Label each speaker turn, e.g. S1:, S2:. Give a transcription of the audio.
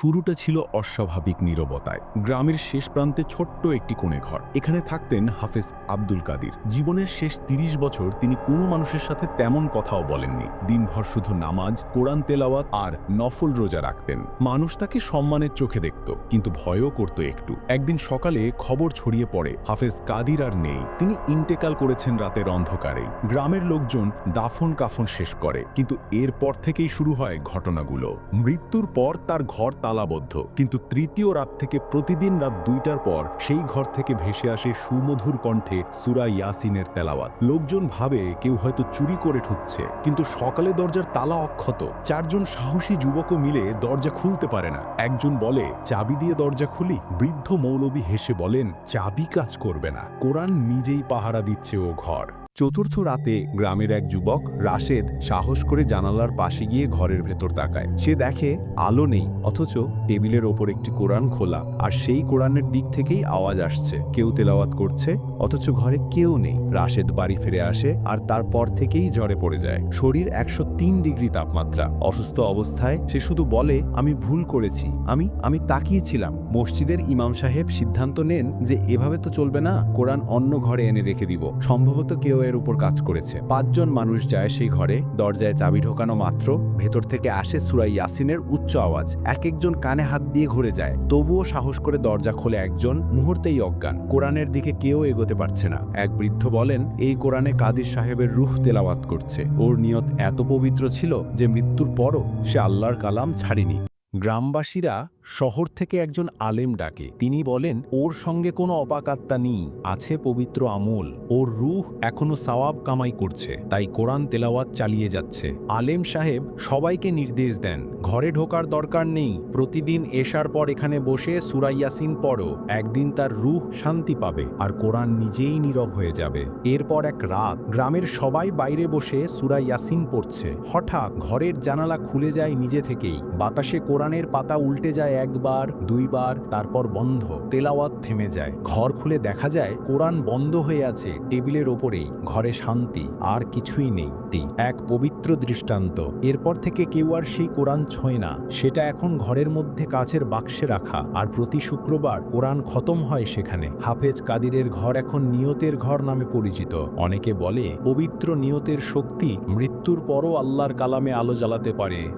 S1: শুরুটা ছিল অস্বাভাবিক নীরবতায়। গ্রামের শেষ প্রান্তে ছোট্ট একটি কোণে ঘর। এখানে থাকতেন হাফেজ আব্দুল কাদির। জীবনের শেষ তিরিশ বছর তিনি কোনো মানুষের সাথে তেমন কথাও বলেননি। দিনভর শুধু নামাজ, কোরআন তেলাওয়াত আর নফল রোজা রাখতেন। মানুষ তাকে সম্মানের চোখে দেখত, কিন্তু ভয়ও করত একটু। একদিন সকালে খবর ছড়িয়ে পড়ে, হাফেজ কাদির আর নেই। তিনি ইন্টেকাল করেছেন রাতের অন্ধকারে গ্রামের লোকজন দাফন কাফন শেষ করে, কিন্তু এরপর থেকেই শুরু হয় ঘটনাগুলো। মৃত্যুর পর তার ঘর তালাবদ্ধ। কিন্তু তৃতীয় রাত থেকে প্রতিদিন রাত দুইটার পর সেই ঘর থেকে ভেসে আসে সুমধুর কণ্ঠে সুরা ইয়াসিনের তেলাওয়াত। লোকজন ভাবে কেউ হয়তো চুরি করে ঢুকছে কিন্তু সকালে দরজার তালা অক্ষত। চারজন সাহসী যুবকও মিলে দরজা খুলতে পারে না। একজন বলে, চাবি দিয়ে দরজা খুলি। বৃদ্ধ মৌলবী হেসে বলেন, চাবি কাজ করবে না। কোরআন নিজেই পাহারা দিচ্ছে ও ঘর। চতুর্থ রাতে গ্রামের এক যুবক রাশেদ সাহস করে জানালার পাশে গিয়ে ঘরের ভেতর তাকায়। সে দেখে আলো নেই, অথচ টেবিলের ওপর একটি কোরআন খোলা, আর সেই কোরআনের দিক থেকেই আওয়াজ আসছে। কেউ তেলাওয়াত করছে, অথচ ঘরে কেউ নেই। রাশেদ বাড়ি ফিরে আসে আর তারপর থেকেই জ্বরে পড়ে যায়। শরীর একশো তিন ডিগ্রি তাপমাত্রা। অসুস্থ অবস্থায় সে শুধু বলে, আমি ভুল করেছি। আমি আমি তাকিয়েছিলাম। মসজিদের ইমাম সাহেব সিদ্ধান্ত নেন যে, এভাবে তো চলবে না। কোরআন অন্য ঘরে এনে রেখে দিব। সম্ভবত কেউ এর উপর কাজ করেছে। পাঁচজন মানুষ যায় সেই ঘরে, দরজায় চাবি ঢোকানো মাত্র, ভেতর থেকে আসে সুরাই ইয়াসিনের উচ্চ আওয়াজ। এক একজন কানে হাত দিয়ে ঘুরে যায়। তবুও সাহস করে দরজা খোলে একজন, মুহূর্তেই অজ্ঞান। কোরআনের দিকে কেউ এগোতে পারছে না। এক বৃদ্ধ বলেন, এই কোরআনে কাদির সাহেবের রুহ তেলাওয়াত করছে। ওর নিয়ত এত পবিত্র ছিল যে মৃত্যুর পরও সে আল্লাহর কালাম ছাড়িনি। গ্রামবাসীরা শহর থেকে একজন আলেম ডাকে। তিনি বলেন, ওর সঙ্গে কোনো অপাকাত্তা নেই, আছে পবিত্র আমল। ওর রুহ এখনও সাওয়াব কামাই করছে, তাই কোরআন তেলাওয়াত চালিয়ে যাচ্ছে। আলেম সাহেব, সবাইকে নির্দেশ দেন, ঘরে ঢোকার দরকার নেই, প্রতিদিন এসার পর এখানে বসে সুরাইয়াসিন পড়ো, একদিন তার রুহ শান্তি পাবে, আর কোরআন নিজেই নীরব হয়ে যাবে। এরপর এক রাত, গ্রামের সবাই বাইরে বসে সুরাইয়াসিন পড়ছে। হঠাৎ ঘরের জানালা খুলে যায় নিজে থেকেই, বাতাসে কোরআনের পাতা উল্টে যায় একবার, দুইবার, তারপর বন্ধ। তেলাওয়াত থেমে যায়। ঘর খুলে দেখা যায়, কোরআন বন্ধ হয়ে আছে, টেবিলের ওপরেই। ঘরে শান্তি, আর কিছুই নেই। এক পবিত্র দৃষ্টান্ত। এরপর থেকে কেউ আর সেই কোরআন ছোঁয় না। সেটা এখন ঘরের মধ্যে কাছের বাক্সে রাখা। আর প্রতি শুক্রবার কোরআন খতম হয় সেখানে। হাফেজ কাদিরের ঘর এখন নিয়তের ঘর নামে পরিচিত। অনেকে বলে, পবিত্র নিয়তের শক্তি মৃত্যুর পরও আল্লাহর কালামে আলো জ্বালাতে পারে।